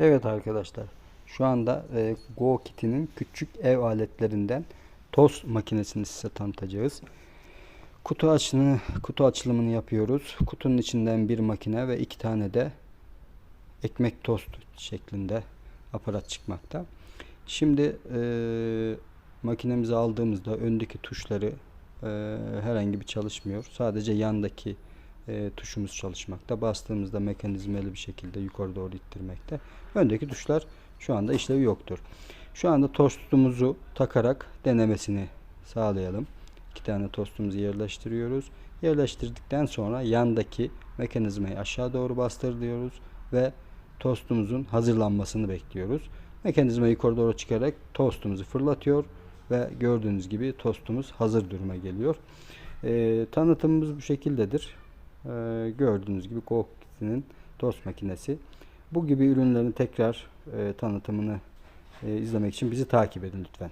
Evet arkadaşlar. Şu anda e, Go Kitty'nin küçük ev aletlerinden tost makinesini size tanıtacağız. Kutu açını, kutu açılımını yapıyoruz. Kutunun içinden bir makine ve iki tane de ekmek tost şeklinde aparat çıkmakta. Şimdi e, makinemizi aldığımızda öndeki tuşları e, herhangi bir çalışmıyor. Sadece yandaki e, tuşumuz çalışmakta. Bastığımızda mekanizmalı bir şekilde yukarı doğru ittirmekte. Öndeki tuşlar şu anda işlevi yoktur. Şu anda tostumuzu takarak denemesini sağlayalım. İki tane tostumuzu yerleştiriyoruz. Yerleştirdikten sonra yandaki mekanizmayı aşağı doğru bastırıyoruz ve tostumuzun hazırlanmasını bekliyoruz. Mekanizmayı yukarı doğru çıkarak tostumuzu fırlatıyor ve gördüğünüz gibi tostumuz hazır duruma geliyor. Ee, tanıtımımız bu şekildedir. Ee, gördüğünüz gibi Cookie'nin tost makinesi. Bu gibi ürünlerin tekrar e, tanıtımını e, izlemek için bizi takip edin lütfen.